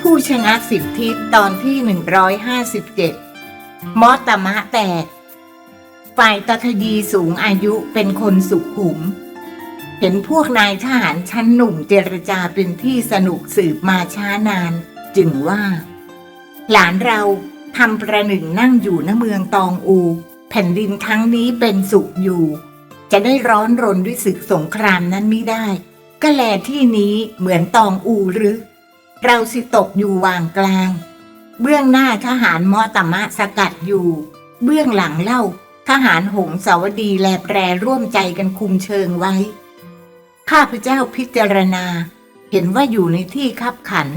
ผู้ชนะสิบทิศตอนที่ 157 มอตมะแตก ฝ่ายตะคดีสูงอายุเป็นคนสุขุม เห็นพวกนายทหารชั้นหนุ่มเจรจาเป็นที่สนุกสืบมาช้านาน จึงว่า หลานเราทำประหนึ่งนั่งอยู่ณเมืองตองอู แผ่นดินทั้งนี้เป็นสุขอยู่ จะได้ร้อนรนด้วยศึกสงครามนั้นไม่ได้ ก็แลที่นี้เหมือนตองอูหรือ เราสิตกอยู่วางกลาง เบื้องหน้าทหารมอตมะสกัดอยู่ เบื้องหลังเล่าทหารหงสาวดีแลแปรร่วมใจกันคุมเชิงไว้ ข้าพเจ้าพิจารณา เห็นว่าอยู่ในที่คับขัน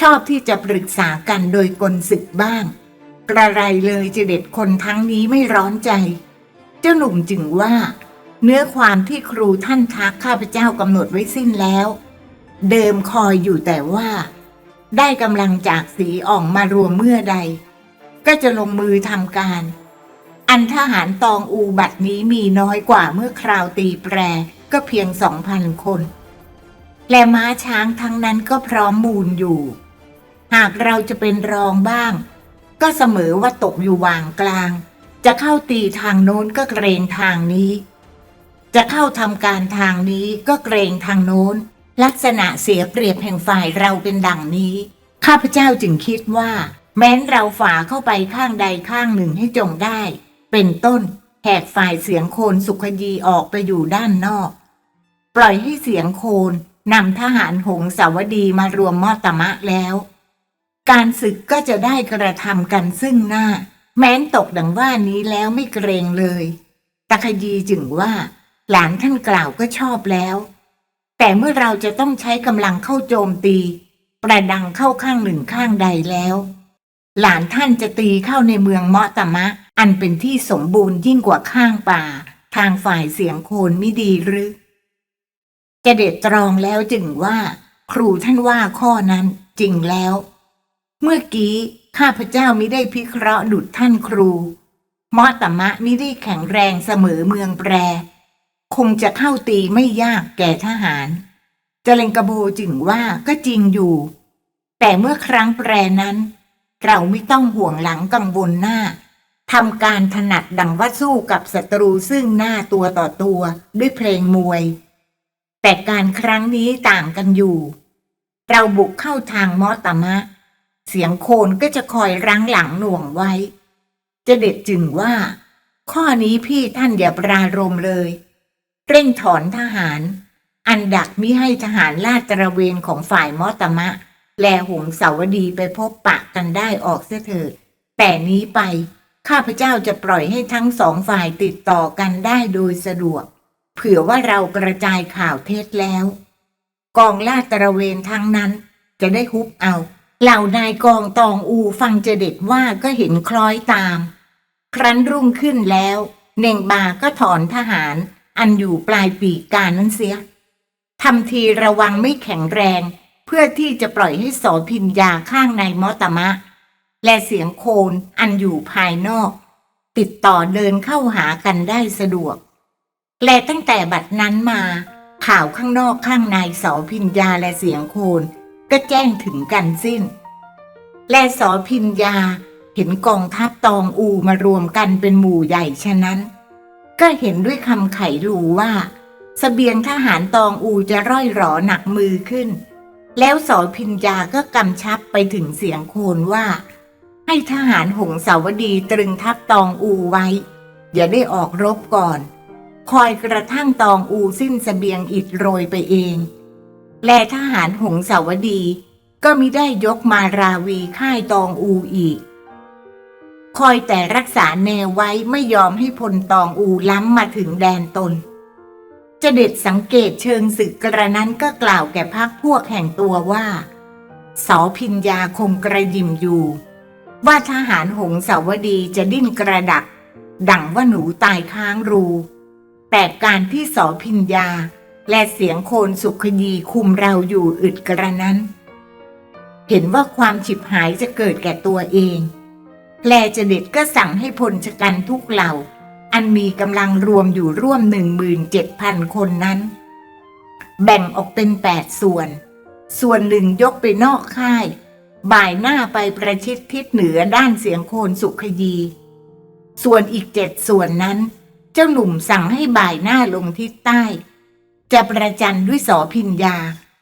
ชอบที่จะปรึกษากันโดยกลศึกบ้าง กระไรเลยจะเด็ดคนทั้งนี้ไม่ร้อนใจ เจ้าหนุ่มจึงว่า เนื้อความที่ครูท่านทักข้าพเจ้ากำหนดไว้สิ้นแล้ว เดิมคอยอยู่แต่ว่า ได้กำลังจากสีอ่องมารวมเมื่อใด ก็จะลงมือทำการ อันทหารตองอูบัดนี้มีน้อยกว่าเมื่อคราวตีแปรก็เพียงสองพันคน และม้าช้างทั้งนั้นก็พร้อมมูลอยู่ หากเราจะเป็นรองบ้าง ก็เสมอว่าตกอยู่วางกลาง จะเข้าตีทางโน้นก็เกรงทางนี้ จะเข้าทำการทางนี้ก็เกรงทางโน้น ลักษณะเสียเปรียบแห่งฝ่ายเราเป็นดังนี้ ข้าพเจ้าจึงคิดว่า แม้นเราฝ่าเข้าไปข้างใดข้างหนึ่งให้จงได้ เป็นต้นแหกฝ่ายเสียงโคนสุขยีออกไปอยู่ด้านนอก ปล่อยให้เสียงโคนนำทหารหงสาวดีมารวมมอตมะแล้ว การศึกก็จะได้กระทำกันซึ่งหน้า แม้นตกดังว่านี้แล้วไม่เกรงเลยตะขยีจึงว่า หลานท่านกล่าวก็ชอบแล้ว แต่เมื่อเราจะต้องใช้กำลังเข้าโจมตี ประดังเข้าข้างหนึ่งข้างใดแล้ว หลานท่านจะตีเข้าในเมืองเมาะตะมะ อันเป็นที่สมบูรณ์ยิ่งกว่าข้างป่า ทางฝ่ายเสียงโคนไม่ดีหรือจะเด็ดตรองแล้วจึงว่า ครูท่านว่าข้อนั้นจริงแล้ว เมื่อกี้ข้าพเจ้ามิได้พิเคราะห์ดุดท่านครูมาะตมะมิได้แข็งแรงเสมอเมืองแปร คงจะเข้าตีไม่ยากแก่ทหารเจเลงกระโบจึงว่าก็จริงอยู่ แต่เมื่อครั้งแปรนั้น เราไม่ต้องห่วงหลังกังวลหน้าทำการถนัดดังว่าสู้กับศัตรูซึ่งหน้าตัวต่อตัวด้วยเพลงมวย แต่การครั้งนี้ต่างกันอยู่ เราบุกเข้าทางมอตมะ เสียงโคนก็จะคอยรั้งหลังหน่วงไว้ จะเด็ดจึงว่า ข้อนี้พี่ท่านอย่าปรารมเลย เร่งถอนทหาร อันดักมิให้ทหารลาดตระเวนของฝ่ายมอตมะ แลหงสาวดีไปพบปะกันได้ออกเสียเถิดแต่นี้ไป ข้าพเจ้าจะปล่อยให้ทั้งสองฝ่ายติดต่อกันได้โดยสะดวก เผื่อว่าเรากระจายข่าวเท็จแล้ว กองลาดตระเวนทั้งนั้น จะได้ฮุบเอาเหล่านายกองตองอูฟังเจเด็ดว่าก็เห็นคล้อยตาม ครั้นรุ่งขึ้นแล้ว เน่งบาก็ถอนทหาร อันอยู่ปลายปีกกานั้นเสียทำทีระวังไม่แข็งแรง เพื่อที่จะปล่อยให้โสพินยาข้างในมอตมะ และเสียงโคนอันอยู่ภายนอก ติดต่อเดินเข้าหากันได้สะดวก และตั้งแต่บัดนั้นมา ข่าวข้างนอกข้างในสอพินยาและเสียงโคนก็แจ้งถึงกันสิ้น และสอพินยาเห็นกองทัพตองอูมารวมกันเป็นหมู่ใหญ่ฉะนั้น ก็เห็นด้วยคำไขรู้ว่าสเสบียงทหารตองอูจะร่อยหรอหนักมือขึ้น แล้วสอพินยาก็กำชับไปถึงเสียงโคนว่า ให้ทหารหงสาวดีตรึงทัพตองอูไว้ อย่าได้ออกรบก่อน คอยกระทั่งตองอูสิ้นสเสบียงอิดโรยไปเอง และทหารหงสาวดี ก็มิได้ยกมาราวีค่ายตองอูอีก คอยแต่รักษาแนวไว้ไม่ยอมให้พลตองอูล้ำมาถึงแดนตนจะเด็ดสังเกตเชิงศึกกระนั้นก็กล่าวแก่พักพวกแห่งตัวว่าเสาพิญญาคงกระยิมอยู่ ว่าทหารหงสาวดีจะดิ้นกระดัก ดังว่าหนูตายค้างรู แต่การที่สอพิญญา และเสียงโคนสุขยีคุมเราอยู่อึดกระนั้น เห็นว่าความฉิบหายจะเกิดแก่ตัวเอง แลจเด็ดก็สั่งให้พลชกันทุกเหล่า อันมีกำลังรวมอยู่ร่วมหนึ่งหมื่นเจ็ดพันคนนั้น แบ่งออกเป็นแปดส่วน ส่วนหนึ่งยกไปนอกค่าย บ่ายหน้าไปประชิดทิศเหนือด้านเสียงโคนสุขยี ส่วนอีกเจ็ดส่วนนั้น เจ้าหนุ่มสั่งให้บ่ายหน้าลงทิศใต้ จะประจันด้วยสอพิญญา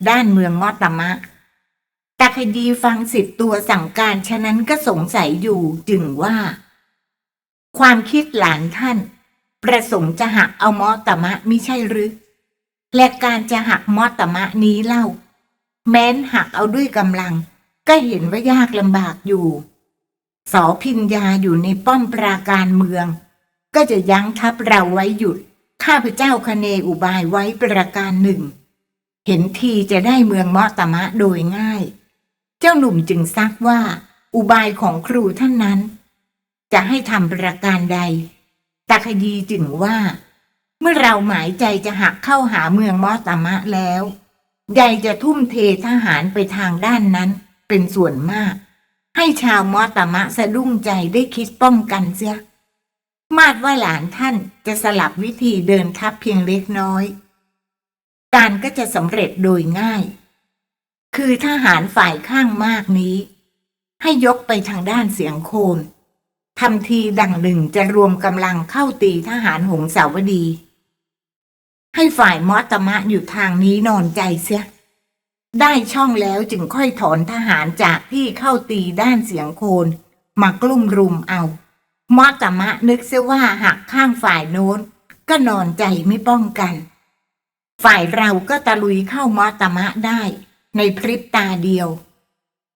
ด้านเมืองมอตมะ แตาคดีฟังสิทธิ์ตัวสั่งการฉะนั้นก็สงสัยอยู่จึงว่า ความคิดหลานท่าน ประสงค์จะหักเอามอตมะมิใช่หรือ และการจะหักมอตมะนี้เล่า แม้นหักเอาด้วยกำลัง ก็เห็นว่ายากลำบากอยู่ สอพิญญาอยู่ในป้อมปราการเมือง ก็จะยั้งทัพเราไว้หยุด ข้าพเจ้าคเนอุบายไว้ประการหนึ่ง เห็นทีจะได้เมืองมอตมะโดยง่าย เจ้าหนุ่มจึงซักว่า อุบายของครูท่านนั้น จะให้ทำประการใดตาคดีจึงว่า เมื่อเราหมายใจจะหักเข้าหาเมืองมอตมะแล้วใหญ่จะทุ่มเททหารไปทางด้านนั้นเป็นส่วนมาก ให้ชาวมอตมะสะดุ้งใจได้คิดป้องกันเสียมาดว่าหลานท่านจะสลับวิธีเดินทัพเพียงเล็กน้อย การก็จะสำเร็จโดยง่าย คือทหารฝ่ายข้างมากนี้ ให้ยกไปทางด้านเสียงโคนทำทีดังหนึ่งจะรวมกำลังเข้าตีทหารหงสาวดี ให้ฝ่ายมอตมะอยู่ทางนี้นอนใจเสีย ได้ช่องแล้วจึงค่อยถอนทหารจากที่เข้าตีด้านเสียงโคนมากลุ่มรุมเอามอตมะนึกเสียว่าหักข้างฝ่ายโน้น ก็นอนใจไม่ป้องกัน ฝ่ายเราก็ตะลุยเข้ามอตมะได้ ในพริบตาเดียว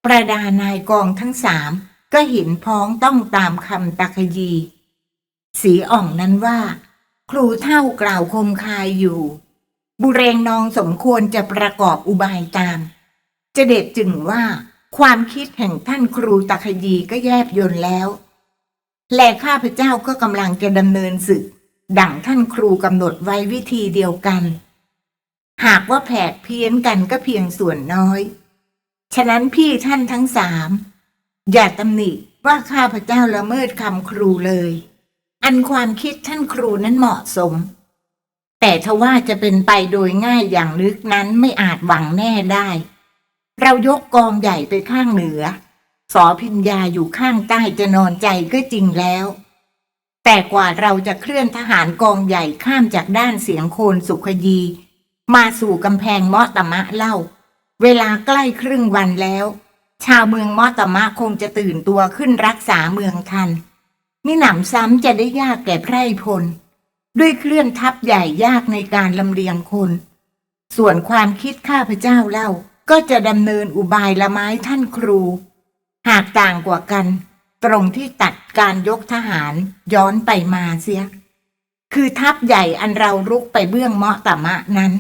ประดานายกองทั้งสามก็เห็นพ้องต้องตามคำตะคยี สีอ่องนั้นว่า ครูเท่ากล่าวคมคายอยู่ บุเรงนองสมควรจะประกอบอุบายตามจะเด็ดจึงว่าความคิดแห่งท่านครูตะคยีก็แยบยนต์แล้ว และข้าพเจ้าก็กำลังจะดำเนินศึก ดั่งท่านครูกำหนดไว้วิธีเดียวกัน หากว่าแผกเพี้ยนกันก็เพียงส่วนน้อย ฉะนั้นพี่ท่านทั้งสาม อย่าตำหนิว่าข้าพเจ้าละเมิดคำครูเลย อันความคิดท่านครูนั้นเหมาะสม แต่ทว่าจะเป็นไปโดยง่ายอย่างลึกนั้นไม่อาจหวังแน่ได้ เรายกกองใหญ่ไปข้างเหนือ สอพิญญาอยู่ข้างใต้จะนอนใจก็จริงแล้วแต่กว่าเราจะเคลื่อนทหารกองใหญ่ข้ามจากด้านเสียงโคนสุขยี มาสู่กำแพงมอตมะเล่า เวลาใกล้ครึ่งวันแล้ว ชาวเมืองมอตมะคงจะตื่นตัวขึ้นรักษาเมืองทันมิหนำซ้ำจะได้ยากแก่ไพร่พล ด้วยเคลื่อนทัพใหญ่ยากในการลำเลียงคน ส่วนความคิดข้าพเจ้าเล่า ก็จะดำเนินอุบายละไม้ท่านครู หากต่างกว่ากัน ตรงที่ตัดการยกทหารย้อนไปมาเสีย คือทัพใหญ่อันเรารุกไปเบื้องเมาะตะมะนั้น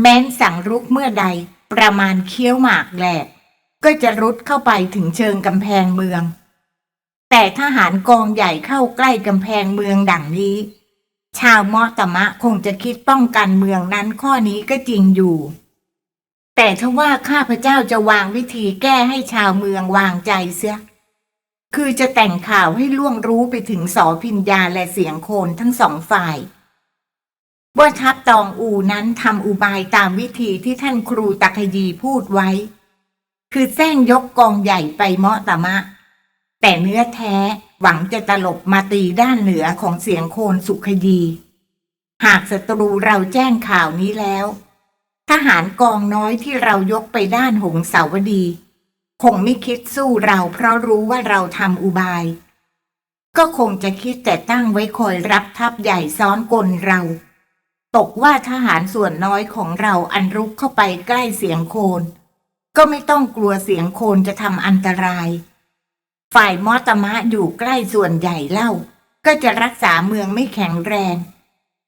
แม้นสั่งรุกเมื่อใดประมาณเคี้ยวหมากแหลก ก็จะรุดเข้าไปถึงเชิงกำแพงเมือง แต่ทหารกองใหญ่เข้าใกล้กำแพงเมืองดังนี้ ชาวมอตมะคงจะคิดป้องกันเมืองนั้นข้อนี้ก็จริงอยู่ แต่ถ้าว่าข้าพเจ้าจะวางวิธีแก้ให้ชาวเมืองวางใจเสีย คือจะแต่งข่าวให้ล่วงรู้ไปถึงสอพิญญาและเสียงโคนทั้งสองฝ่าย ว่าทัพตองอูนั้นทำอุบายตามวิธีที่ท่านครูตักยีพูดไว้ คือแซงยกกองใหญ่ไปเมาะตะมะ แต่เนื้อแท้หวังจะตลบมาตีด้านเหนือของเสียงโคนสุขยี หากศัตรูเราแจ้งข่าวนี้แล้ว ทหารกองน้อยที่เรายกไปด้านหงสาวดี คงไม่คิดสู้เราเพราะรู้ว่าเราทำอุบาย ก็คงจะคิดแต่ตั้งไว้คอยรับทัพใหญ่ซ้อนกลเรา ตกว่าทหารส่วนน้อยของเราอันรุกเข้าไปใกล้เสียงโคน ก็ไม่ต้องกลัวเสียงโคนจะทำอันตราย ฝ่ายมอตมะอยู่ใกล้ส่วนใหญ่เล่า ก็จะรักษาเมืองไม่แข็งแรง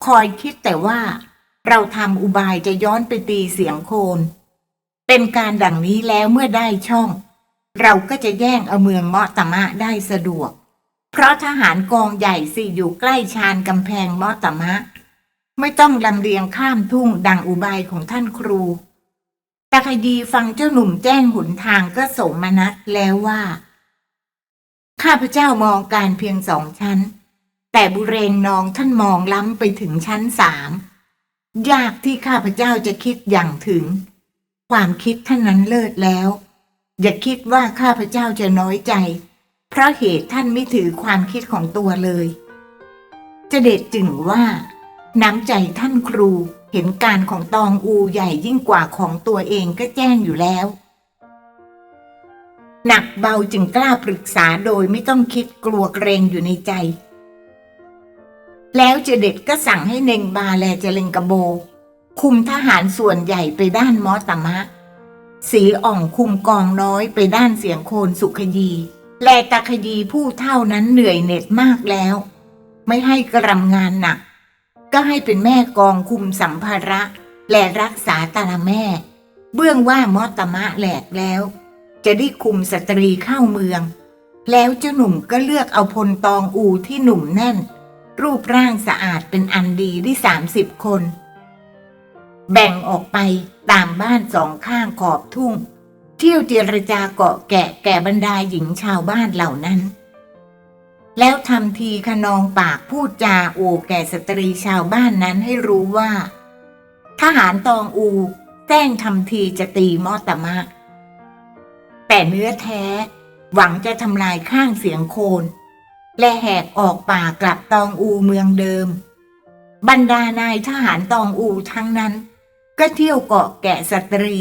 คอยคิดแต่ว่า เราทำอุบายจะย้อนไปตีเสียงโคน เป็นการดังนี้แล้วเมื่อได้ช่อง เราก็จะแย่งเอาเมืองมาะตมะได้สะดวก เพราะทหารกองใหญ่สิอยู่ใกล้ชานกำแพงมาะตมะ ไม่ต้องลำเลียงข้ามทุ่งดังอุบายของท่านครู ตาคดีฟังเจ้าหนุ่มแจ้งหนทางก็สมนัตแล้วว่า ข้าพเจ้ามองการเพียงสองชั้น แต่บุเรงนองท่านมองล้ำไปถึงชั้นสาม ยากที่ข้าพเจ้าจะคิดอย่างถึง ความคิดท่านนั้นเลิศแล้ว อย่าคิดว่าข้าพเจ้าจะน้อยใจ เพราะเหตุท่านไม่ถือความคิดของตัวเลย จะเด็ดจึงว่า น้ำใจท่านครูเห็นการของตองอูใหญ่ยิ่งกว่าของตัวเองก็แจ้งอยู่แล้ว หนักเบาจึงกล้าปรึกษาโดยไม่ต้องคิดกลัวเกรงอยู่ในใจ แล้วเจเด็ดก็สั่งให้เนงบาแลเจเลงกะโบ คุมทหารส่วนใหญ่ไปด้านมอตมะ สีอ่องคุมกองน้อยไปด้านเสียงโคนสุขยี แลตาคดีผู้เท่านั้นเหนื่อยเหน็ดมากแล้ว ไม่ให้กระำงานหนัก ก็ให้เป็นแม่กองคุมสัมภาระ และรักษาตาละแม่ เบื้องว่ามอตมะแหลกแล้ว จะได้คุมสตรีเข้าเมือง แล้วเจ้าหนุ่มก็เลือกเอาพลตองอูที่หนุ่มแน่น รูปร่างสะอาดเป็นอันดีได้สามสิบคน แบ่งออกไปตามบ้านสองข้างขอบทุ่ง เที่ยวเจรจาเกาะแกะแก่บรรดาหญิงชาวบ้านเหล่านั้น แล้วทำทีขนองปากพูดจาโอแก่สตรีชาวบ้านนั้นให้รู้ว่า ทหารตองอูแต้งทำทีจะตีมอตมะ แต่เนื้อแท้หวังจะทำลายข้างเสียงโคน และแหกออกป่ากลับตองอูเมืองเดิม บรรดานายทหารตองอูทั้งนั้น ก็เที่ยวเกาะแกะสตรี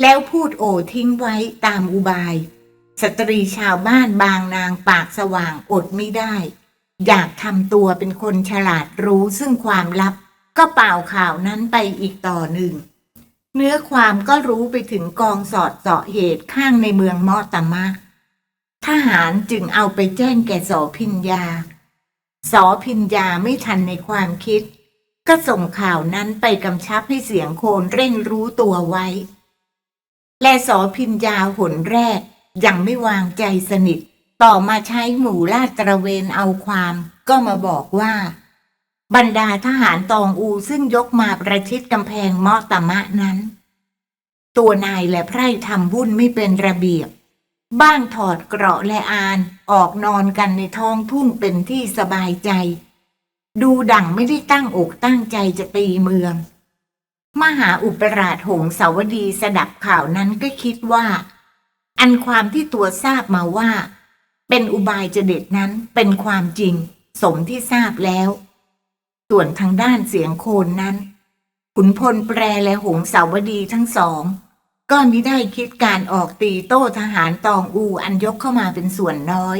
แล้วพูดโอทิ้งไว้ตามอุบาย สตรีชาวบ้านบางนางปากสว่างอดไม่ได้ อยากทำตัวเป็นคนฉลาดรู้ซึ่งความลับ ก็เป่าข่าวนั้นไปอีกต่อหนึ่ง เนื้อความก็รู้ไปถึงกองสอดเสาะเหตุข้างในเมืองมอตมะทหารจึงเอาไปแจ้งแก่สอพิญญา สอพิญญาไม่ทันในความคิด ก็ส่งข่าวนั้นไปกำชับให้เสียงโคนเร่งรู้ตัวไว้ และสอพิญญาหนแรก ยังไม่วางใจสนิท ต่อมาใช้หมู่ลาดตระเวนเอาความ ก็มาบอกว่า บรรดาทหารตองอูซึ่งยกมาประชิดกำแพงมอตมะนั้น ตัวนายและไพร่ทำวุ่นไม่เป็นระเบียบ บ้างถอดเกราะและอานออกนอนกันในท้องทุ่งเป็นที่สบายใจ ดูดั่งไม่ได้ตั้งอกตั้งใจจะตีเมือง มหาอุปราชหงสาวดีสดับข่าวนั้นก็คิดว่า อันความที่ตัวทราบมาว่า เป็นอุบายเจเด็ดนั้นเป็นความจริง สมที่ทราบแล้ว ส่วนทางด้านเสียงโคนนั้น ขุนพลแปรและหงสาวดีทั้งสอง ก็มิได้คิดการออกตีโต้ทหารตองอูอันยกเข้ามาเป็นส่วนน้อย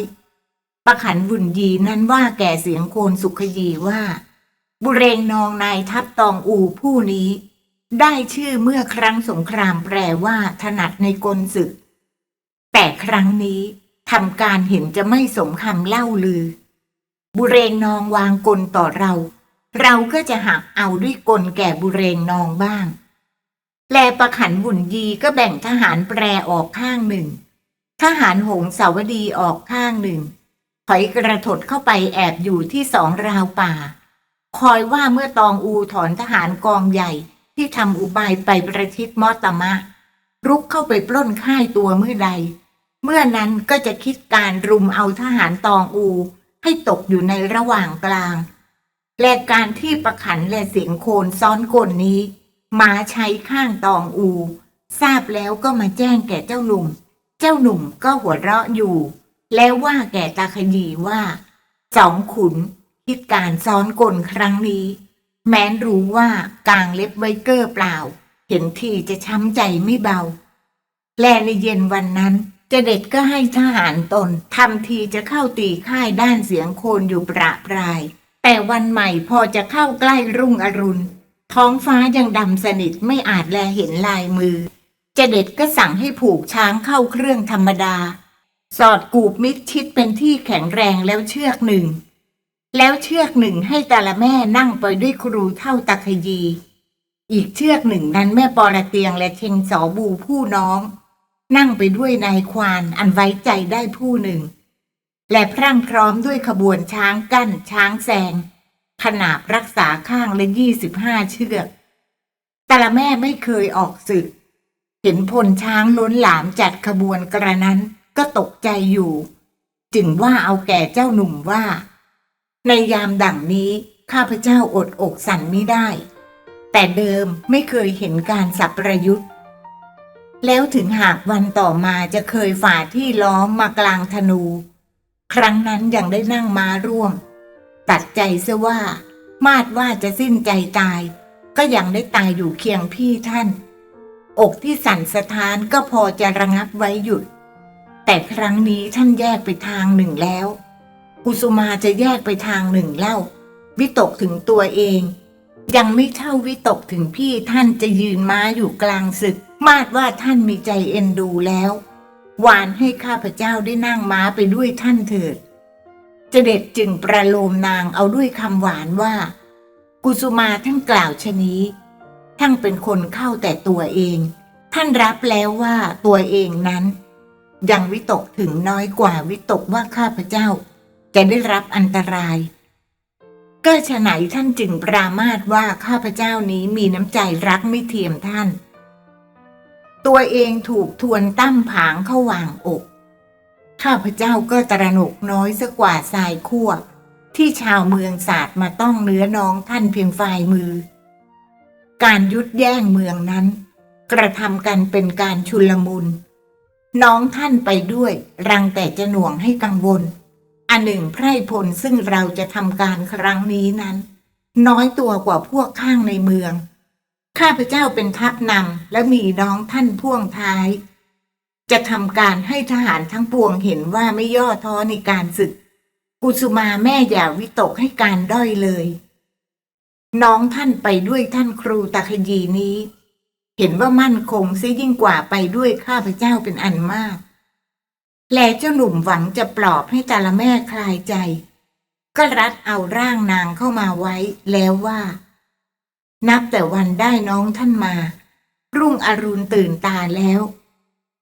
ประขันบุญยีนั้นว่าแก่เสียงโคนสุขยีว่า บุเรงนองนายทัพตองอูผู้นี้ ได้ชื่อเมื่อครั้งสงครามแปลว่าถนัดในกลศึก แต่ครั้งนี้ทำการเห็นจะไม่สมคำเล่าลือ บุเรงนองวางกลต่อเรา เราก็จะหักเอาด้วยกลแก่บุเรงนองบ้าง แลประขันบุญยีก็แบ่งทหารแปรออกข้างหนึ่ง ทหารหงสาวดีออกข้างหนึ่ง ถอยกระถดเข้าไปแอบอยู่ที่สองราวป่า คอยว่าเมื่อตองอูถอนทหารกองใหญ่ที่ทำอุบายไปประชิดมอตมะ รุกเข้าไปปล้นค่ายตัวเมื่อใด เมื่อนั้นก็จะคิดการรุมเอาทหารตองอู ให้ตกอยู่ในระหว่างกลาง และการที่ประขันและเสียงโคนซ้อนกลนี้มาใช้ข้างตองอู ทราบแล้วก็มาแจ้งแก่เจ้าหนุ่ม เจ้าหนุ่มก็หัวเราะอยู่ แล้วว่าแก่ตาขยีว่าสองขุนคิดการซ้อนกลครั้งนี้ แม้นรู้ว่ากางเล็บไวเกอร์เปล่า เห็นทีจะช้ำใจไม่เบา แลในเย็นวันนั้นเจเด็ดก็ให้ทหารตนทำทีจะเข้าตีค่ายด้านเสียงโคนอยู่ประปราย แต่วันใหม่พอจะเข้าใกล้รุ่งอรุณ ท้องฟ้ายังดำสนิทไม่อาจแลเห็นลายมือ เจเด็ดก็สั่งให้ผูกช้างเข้าเครื่องธรรมดา สอดกูบมิดชิดเป็นที่แข็งแรงแล้วเชือกหนึ่ง แล้วเชือกหนึ่งให้แต่ละแม่นั่งไปด้วยครูเท่าตะคยี อีกเชือกหนึ่งนั้นแม่ปอระเตียงและเชงสอบูผู้น้อง นั่งไปด้วยนายควานอันไว้ใจได้ผู้หนึ่ง และพรั่งพร้อมด้วยขบวนช้างกั้นช้างแซงขนาบรักษาข้างละยี่สิบห้าเชือก แต่ละแม่ไม่เคยออกศึก เห็นพลช้างล้นหลามจัดขบวนกระนั้นก็ตกใจอยู่ จึงว่าเอาแก่เจ้าหนุ่มว่า ในยามดั่งนี้ข้าพเจ้าอดอกสั่นไม่ได้ แต่เดิมไม่เคยเห็นการสับประยุทธ์ แล้วถึงหากวันต่อมาจะเคยฝ่าที่ล้อมมากลางธนู ครั้งนั้นยังได้นั่งม้าร่วม ตัดใจเสว่า มาดว่าจะสิ้นใจตาย ก็ยังได้ตายอยู่เคียงพี่ท่าน อกที่สั่นสะท้านก็พอจะระงับไว้หยุด แต่ครั้งนี้ท่านแยกไปทางหนึ่งแล้วกุสุมาจะแยกไปทางหนึ่งเล่า วิตกถึงตัวเอง ยังไม่เท่าวิตกถึงพี่ท่านจะยืนม้าอยู่กลางศึก มาดว่าท่านมีใจเอ็นดูแล้ววานให้ข้าพเจ้าได้นั่งม้าไปด้วยท่านเถิดเจเด็ดจึงประโลมนางเอาด้วยคำหวานว่า กุสุมาท่านกล่าวชนี้ ท่านเป็นคนเข้าแต่ตัวเอง ท่านรับแล้วว่าตัวเองนั้น ยังวิตกถึงน้อยกว่าวิตกว่าข้าพเจ้า จะได้รับอันตราย ก็ฉะไหนท่านจึงปรามาสว่าข้าพเจ้านี้มีน้ำใจรักไม่เทียมท่าน ตัวเองถูกทวนตั้มผางเข้าวางอก ข้าพเจ้าก็ตระหนกน้อยสักกว่าทรายคั่วที่ชาวเมืองศาสตร์มาต้องเนื้อน้องท่านเพียงฝ่ายมือ การยุดแย่งเมืองนั้น กระทำกันเป็นการชุลมุน น้องท่านไปด้วย รังแต่จะหน่วงให้กังวล อันหนึ่งไพร่พลซึ่งเราจะทำการครั้งนี้นั้น น้อยตัวกว่าพวกข้างในเมือง ข้าพเจ้าเป็นทัพนำและมีน้องท่านพ่วงท้าย จะทำการให้ทหารทั้งปวงเห็นว่าไม่ย่อท้อในการศึก กุสุมาแม่อย่าวิตกให้การด้อยเลย น้องท่านไปด้วยท่านครูตะคยีนี้ เห็นว่ามั่นคงซิยิ่งกว่าไปด้วยข้าพเจ้าเป็นอันมาก แลเจ้าหนุ่มหวังจะปลอบให้ตาละแม่คลายใจ ก็รัดเอาร่างนางเข้ามาไว้แล้วว่า นับแต่วันได้น้องท่านมา รุ่งอรุณตื่นตาแล้ว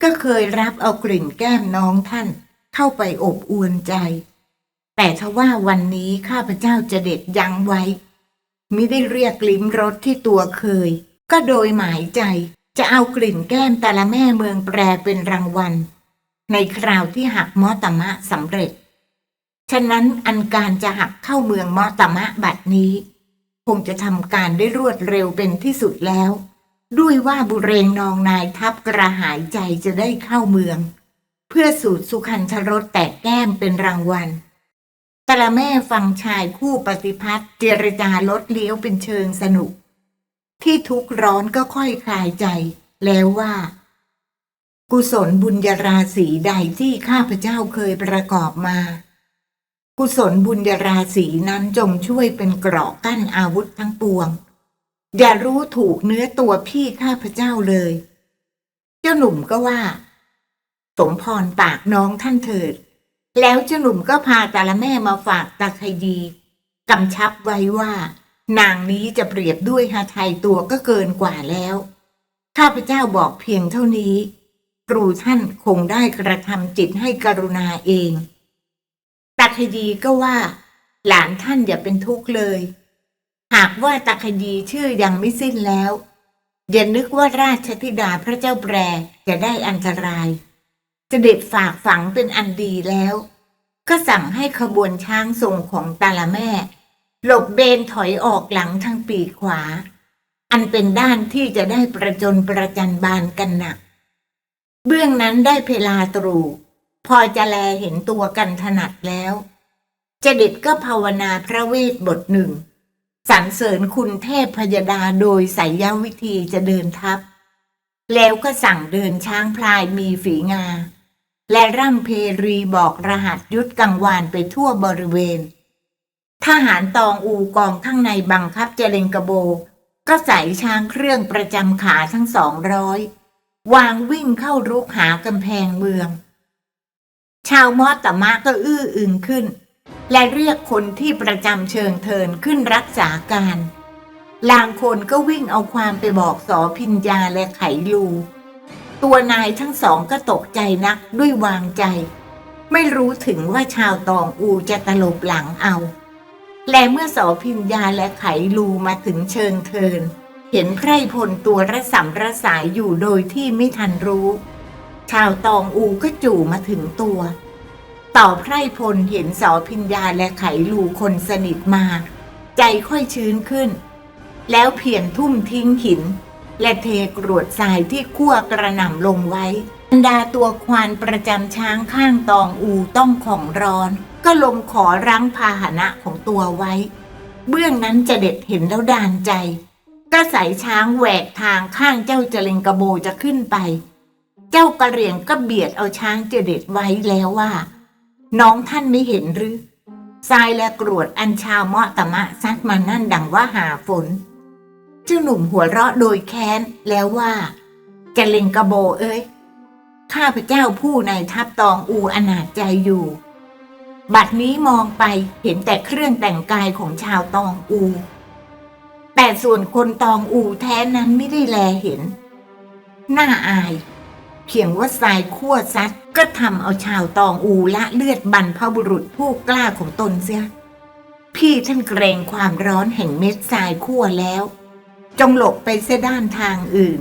ก็เคยรับเอากลิ่นแก้มน้องท่าน เข้าไปอบอวนใจ แต่ทว่าวันนี้ข้าพเจ้าจะเด็ดยั้งไว้มิได้เรียกลิ้มรสที่ตัวเคย ก็โดยหมายใจจะเอากลิ่นแก้มแต่ละแม่เมืองแปรเป็นรางวัล ในคราวที่หักมอตมะสำเร็จ ฉะนั้นอันการจะหักเข้าเมืองมอตมะบัดนี้ คงจะทำการได้รวดเร็วเป็นที่สุดแล้ว ด้วยว่าบุเรงนองนายทัพกระหายใจจะได้เข้าเมือง เพื่อสูตรสุขันธรสแตกแก้มเป็นรางวัลแตละแม่ฟังชายคู่ปฏิพัทธ์เจรจาลดเลี้ยวเป็นเชิงสนุก ที่ทุกร้อนก็ค่อยคลายใจแล้วว่า กุศลบุญญาราศีใดที่ข้าพเจ้าเคยประกอบมา กุศลบุญญาราศีนั้นจงช่วยเป็นเกราะกั้นอาวุธทั้งปวง อย่ารู้ถูกเนื้อตัวพี่ข้าพเจ้าเลย เจ้าหนุ่มก็ว่า สมพรปากน้องท่านเถิด แล้วเจ้าหนุ่มก็พาตาละแม่มาฝากตาคดีกำชับไว้ว่า นางนี้จะเปรียบด้วยหาไทยตัวก็เกินกว่าแล้ว ข้าพเจ้าบอกเพียงเท่านี้ ครูท่านคงได้กระทำจิตให้กรุณาเองตาคดีก็ว่า หลานท่านอย่าเป็นทุกข์เลย หากว่าตาคดีชื่อยังไม่สิ้นแล้ว อย่านึกว่าราชธิดาพระเจ้าแปรจะได้อันตรายเสด็จฝากฝังเป็นอันดีแล้ว ก็สั่งให้ขบวนช้างทรงของตาละแม่ หลบเบนถอยออกหลังทางปีขวา อันเป็นด้านที่จะได้ประจนประจันบานกันหนัก เบื้องนั้นได้เพลาตรู่พอจะแลเห็นตัวกันถนัดแล้วเจด็ดก็ภาวนาพระเวทบทหนึ่งสรรเสริญคุณเทพพยดาโดยสายยวิธีจะเดินทัพแล้วก็สั่งเดินช้างพลายมีฝีงา และร่ำเพรีบอกรหัสยุทธกังวานไปทั่วบริเวณ ทหารตองอูกองข้างในบังคับเจเลงกระโบ ก็ใส่ช้างเครื่องประจำขาทั้งสองร้อย วางวิ่งเข้ารุกหากำแพงเมือง ชาวมอตมะก็อื้ออึงขึ้น และเรียกคนที่ประจำเชิงเทินขึ้นรักษาการลางคนก็วิ่งเอาความไปบอกสอพิญญาและไขลู ตัวนายทั้งสองก็ตกใจนักด้วยวางใจ ไม่รู้ถึงว่าชาวตองอูจะตลบหลังเอา และเมื่อสอพิญญาและไขลูมาถึงเชิงเทิน เห็นไพรพลตัวระสำระสายอยู่โดยที่ไม่ทันรู้ ชาวตองอูก็จู่มาถึงตัว ต่อไพรพลเห็นสอพิญญาและไขลูคนสนิทมา ใจค่อยชื้นขึ้น แล้วเพียงทุ่มทิ้งหิน และเทกรวดทรายที่คั่วกระหน่ำลงไว้บรรดาตัวควานประจำช้างข้างตองอูต้องของร้อน ก็ลงขอรั้งพาหนะของตัวไว้ เบื้องนั้นจะเด็ดเห็นแล้วดานใจ ก็ใส่ช้างแหวกทางข้างเจ้าเจเลงกระโบจะขึ้นไป เจ้ากระเหรียงก็เบียดเอาช้างเจเด็ดไว้แล้วว่า น้องท่านไม่เห็นหรือทรายและกรวดอันชาวเมาะตะมะซัดมานั่นดังว่าหาฝน เจ้าหนุ่มหัวเราะโดยแค้นแล้วว่าเจเลงกระโบเอ้ย ข้าพเจ้าผู้ในทัพตองอูอนาจใจอยู่ บัดนี้มองไปเห็นแต่เครื่องแต่งกายของชาวตองอู แต่ส่วนคนตองอูแท้นั้นไม่ได้แลเห็น น่าอายเพียงว่าทรายขั้วซัดก็ทำเอาชาวตองอูละเลือดบรรพบุรุษผู้กล้าของตนเสีย พี่ท่านเกรงความร้อนแห่งเม็ดทรายขั้วแล้ว จงหลบไปเสียด้านทางอื่น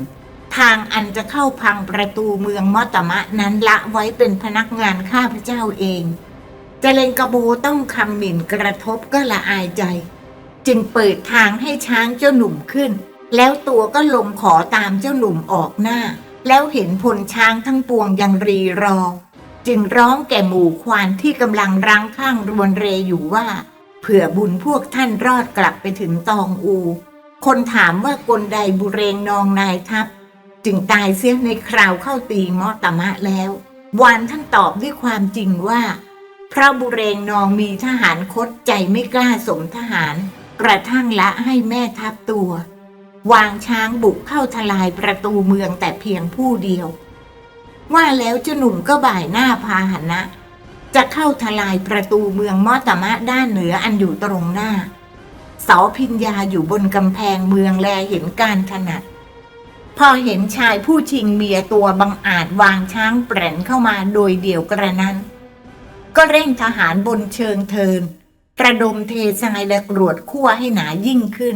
ทางอันจะเข้าพังประตูเมืองมอตมะนั้นละไว้เป็นพนักงานข้าพเจ้าเองเจเลงกระโบต้องคำหมิ่นกระทบก็ละอายใจ จึงเปิดทางให้ช้างเจ้าหนุ่มขึ้น แล้วตัวก็ลงขอตามเจ้าหนุ่มออกหน้า แล้วเห็นพลช้างทั้งปวงยังรีรอ จึงร้องแก่หมู่ควานที่กำลังรังข้างรวนเรอยู่ว่า เผื่อบุญพวกท่านรอดกลับไปถึงตองอู คนถามว่ากลใดบุเรงนองนายทัพ จึงตายเสียในคราวเข้าตีมอตมะแล้ววานท่านตอบด้วยความจริงว่า พระบุเรงนองมีทหารคดใจไม่กล้าสมทหาร กระทั่งละให้แม่ทัพตัว วางช้างบุกเข้าทลายประตูเมืองแต่เพียงผู้เดียว ว่าแล้วเจ้าหนุ่มก็บ่ายหน้าพาหนะ จะเข้าทลายประตูเมืองมอตมะด้านเหนืออันอยู่ตรงหน้า เสาพิญญาอยู่บนกำแพงเมืองแลเห็นการถนัดพอเห็นชายผู้ชิงเมียตัวบังอาจวางช้างแปรนเข้ามาโดยเดี่ยวกระนั้น ก็เร่งทหารบนเชิงเทิน ระดมเททรายและกรวดคั่วให้หนายิ่งขึ้น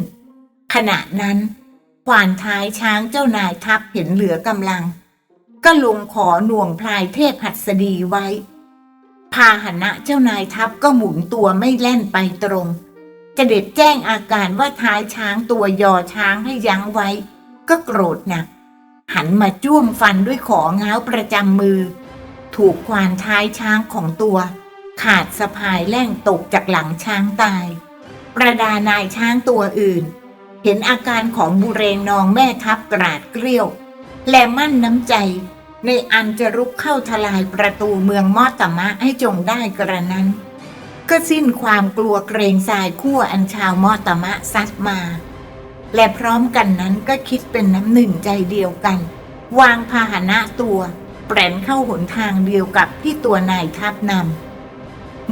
ขณะนั้นขวานท้ายช้างเจ้านายทัพเห็นเหลือกำลัง ก็ลงขอหน่วงพลายเทพหัสดีไว้ พาหนะเจ้านายทัพก็หมุนตัวไม่แล่นไปตรงจะเด็ดแจ้งอาการว่าท้ายช้างตัวยอช้างให้ยั้งไว้ ก็โกรธหนัก หันมาจ้วงฟันด้วยของ้าวประจำมือ ถูกควานท้ายช้างของตัว ขาดสะพายแล่งตกจากหลังช้างตาย ประดานายช้างตัวอื่น เห็นอาการของบุเรงนองแม่ทัพกราดเกลียว และมั่นน้ำใจ ในอันจะรุกเข้าทลายประตูเมืองมอตมะให้จงได้กระนั้น ก็สิ้นความกลัวเกรงสายขั้วอันชาวมอตมะซัดมา และพร้อมกันนั้นก็คิดเป็นน้ำหนึ่งใจเดียวกัน วางพาหนะตัวแปรนเข้าหนทางเดียวกับที่ตัวนายทัพนำ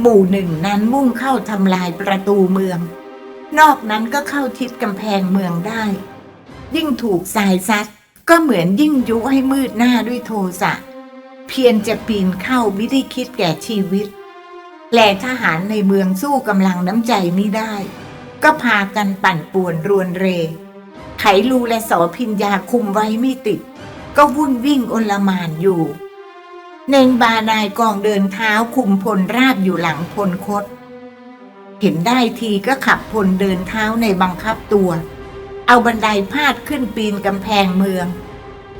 หมู่หนึ่งนั้นมุ่งเข้าทำลายประตูเมือง นอกนั้นก็เข้าทิศกำแพงเมืองได้ ยิ่งถูกสายซัดก็เหมือนยิ่งยุให้มืดหน้าด้วยโทสะ เพียรจะปีนเข้าไม่ได้คิดแก่ชีวิต แหล่ทหารในเมืองสู้กำลังน้ำใจไม่ได้ ก็พากันปั่นป่วนรวนเร ไขลูและสอพิญญาคุมไว้ไม่ติด ก็วุ่นวิ่งอลมานอยู่ เนงบานายกองเดินเท้าคุมพลราบอยู่หลังพลคดเห็นได้ทีก็ขับพลเดินเท้าในบังคับตัว เอาบันไดพาดขึ้นปีนกำแพงเมือง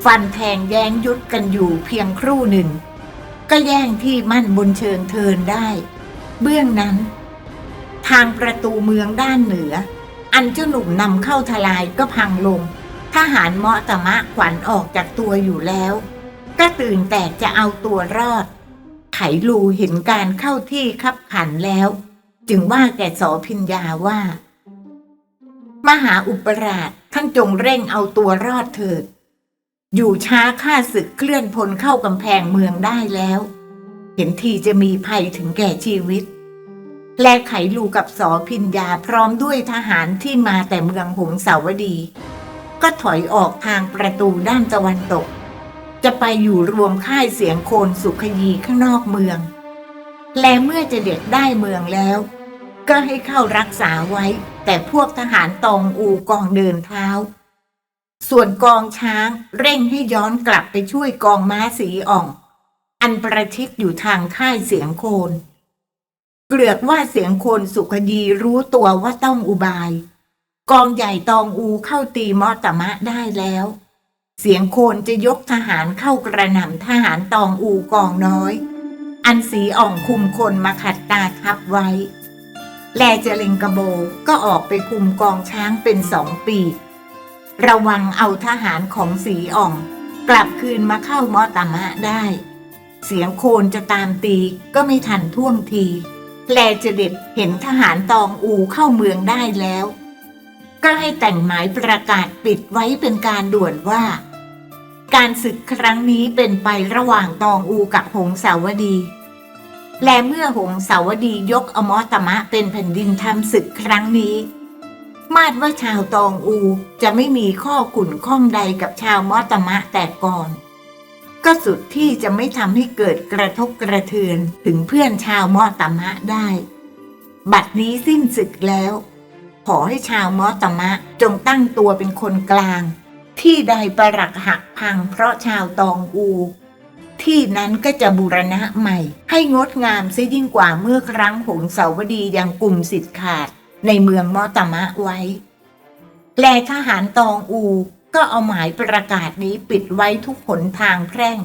ฟันแทงแย้งยุดกันอยู่เพียงครู่หนึ่ง ก็แย่งที่มั่นบนเชิงเทินได้ เบื้องนั้น ทางประตูเมืองด้านเหนือ อันเจ้าหนุ่มนำเข้าทลายก็พังลงทหารเมาะตะมะขวัญออกจากตัวอยู่แล้ว ก็ตื่นแตกจะเอาตัวรอด ไขลูเห็นการเข้าที่คับขันแล้ว จึงว่าแก่สอพิญญาว่า มหาอุปราชท่านจงเร่งเอาตัวรอดเถิด อยู่ช้าข้าศึกเคลื่อนพลเข้ากำแพงเมืองได้แล้ว เห็นทีจะมีภัยถึงแก่ชีวิต และไขลูกับสอพิญญาพร้อมด้วยทหารที่มาแต่เมืองหงสาวดี ก็ถอยออกทางประตูด้านตะวันตก จะไปอยู่รวมค่ายเสียงโคนสุขยีข้างนอกเมือง และเมื่อจะเด็ดได้เมืองแล้ว ก็ให้เข้ารักษาไว้ แต่พวกทหารตองอูกองเดินเท้า ส่วนกองช้างเร่งให้ย้อนกลับไปช่วยกองม้าสีอ่อง อันประชิดอยู่ทางค่ายเสียงโคน เกลือกว่าเสียงโคนสุขดีรู้ตัวว่าต้องอุบาย กองใหญ่ตองอูเข้าตีมอตมะได้แล้ว เสียงโคนจะยกทหารเข้ากระหน่ำทหารตองอูกองน้อย อันสีอ่องคุมคนมาขัดตาทับไว้ แลเจลิงกระโบก็ออกไปคุมกองช้างเป็นสองปีระวังเอาทหารของสีอ่อง กลับคืนมาเข้ามอตมะได้ เสียงโคนจะตามตีก็ไม่ทันท่วงทีแลเจเด็ดเห็นทหารตองอูเข้าเมืองได้แล้ว ก็ให้แต่งหมายประกาศปิดไว้เป็นการด่วนว่า การศึกครั้งนี้เป็นไประหว่างตองอูกับหงสาวดี และเมื่อหงสาวดียกอมอตมะเป็นแผ่นดินทำศึกครั้งนี้ มาดว่าชาวตองอูจะไม่มีข้อขุ่นข้องใดกับชาวมอตมะแต่ก่อน ก็สุดที่จะไม่ทำให้เกิดกระทบกระเทือนถึงเพื่อนชาวมอตมะได้ บัดนี้สิ้นศึกแล้ว ขอให้ชาวมอตมะจงตั้งตัวเป็นคนกลาง ที่ใดประหลักหักพังเพราะชาวตองอู ที่นั้นก็จะบูรณะใหม่ ให้งดงามเสียยิ่งกว่าเมื่อครั้งหงสาวดียังกลุ่มสิทธิ์ขาดในเมืองมอตมะไว้ แลทหารตองอูก็เอาหมายประกาศนี้ปิดไว้ทุกหนทางแพร่ง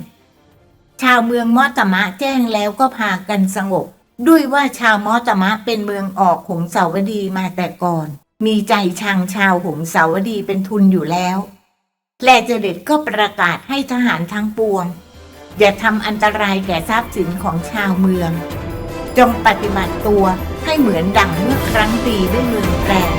ชาวเมืองมอตมะแจ้งแล้วก็พากันสงบ ด้วยว่าชาวมอตมะเป็นเมืองออกหงสาวดีมาแต่ก่อน มีใจชังชาวหงสาวดีเป็นทุนอยู่แล้ว แลเจเด็ดก็ประกาศให้ทหารทั้งปวง อย่าทำอันตรายแก่ทรัพย์สินของชาวเมือง จงปฏิบัติตัวให้เหมือนดังเมื่อครั้งตีด้วยเมืองแปลง